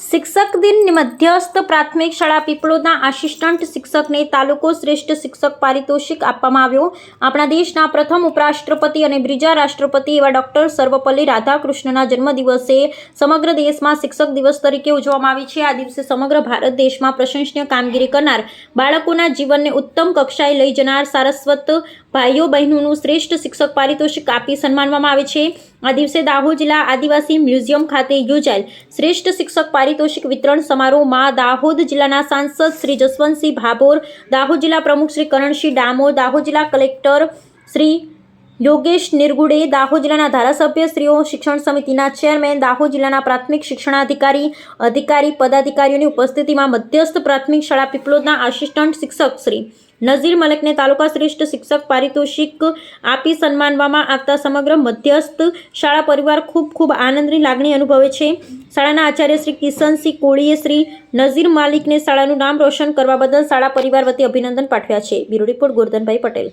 શિક્ષક દિન મધ્યસ્થ પ્રાથમિક શાળા પીપળોના આસિસ્ટન્ટ શિક્ષકને તાલુકો શ્રેષ્ઠ શિક્ષક પારિતોષિક આપવામાં આવ્યો. આપણા દેશના પ્રથમ ઉપરાષ્ટ્રપતિ અને બીજા રાષ્ટ્રપતિ એવા ડૉક્ટર સર્વપલ્લી રાધાકૃષ્ણના જન્મદિવસે સમગ્ર દેશમાં શિક્ષક દિવસ તરીકે ઉજવવામાં આવે છે. આ દિવસે સમગ્ર ભારત દેશમાં પ્રશંસનીય કામગીરી કરનાર બાળકોના જીવનને ઉત્તમ કક્ષાએ લઈ જનાર સારસ્વત ભાઈઓ બહેનોનું શ્રેષ્ઠ શિક્ષક પારિતોષિક આપી સન્માનવામાં આવે છે. આ દિવસે દાહોદ જિલ્લા આદિવાસી મ્યુઝિયમ ખાતે યોજાયેલ શ્રેષ્ઠ શિક્ષક પારિતોષિક વિતરણ સમારોહમાં દાહોદ જિલ્લાના સાંસદ શ્રી જસવંતસિંહ ભાભોર, દાહોદ જિલ્લા પ્રમુખ શ્રી કરણસિંહ ડામોર, દાહોદ જિલ્લા કલેક્ટર શ્રી યોગેશ નિર્ગુડે દાહોદ જિલ્લાના ધારાસભ્ય શ્રીઓ શિક્ષણ સમિતિના ચેરમેન, દાહોદ જિલ્લાના પ્રાથમિક શિક્ષણાધિકારી, અધિકારી, પદાધિકારીઓની ઉપસ્થિતિમાં મધ્યસ્થ પ્રાથમિક શાળા પીપલોદના આસિસ્ટન્ટ શિક્ષક શ્રી નઝીર મલકને તાલુકા શ્રેષ્ઠ શિક્ષક પારિતોષિક આપી સન્માનવામાં આવતા સમગ્ર મધ્યસ્થ શાળા પરિવાર ખૂબ ખૂબ આનંદની લાગણી અનુભવે છે. શાળાના આચાર્ય શ્રી કિશનસિંહ કોળીએ શ્રી નઝીર માલિકને શાળાનું નામ રોશન કરવા બદલ શાળા પરિવાર વતી અભિનંદન પાઠવ્યા છે. Bureau report Gordhanbhai Patel.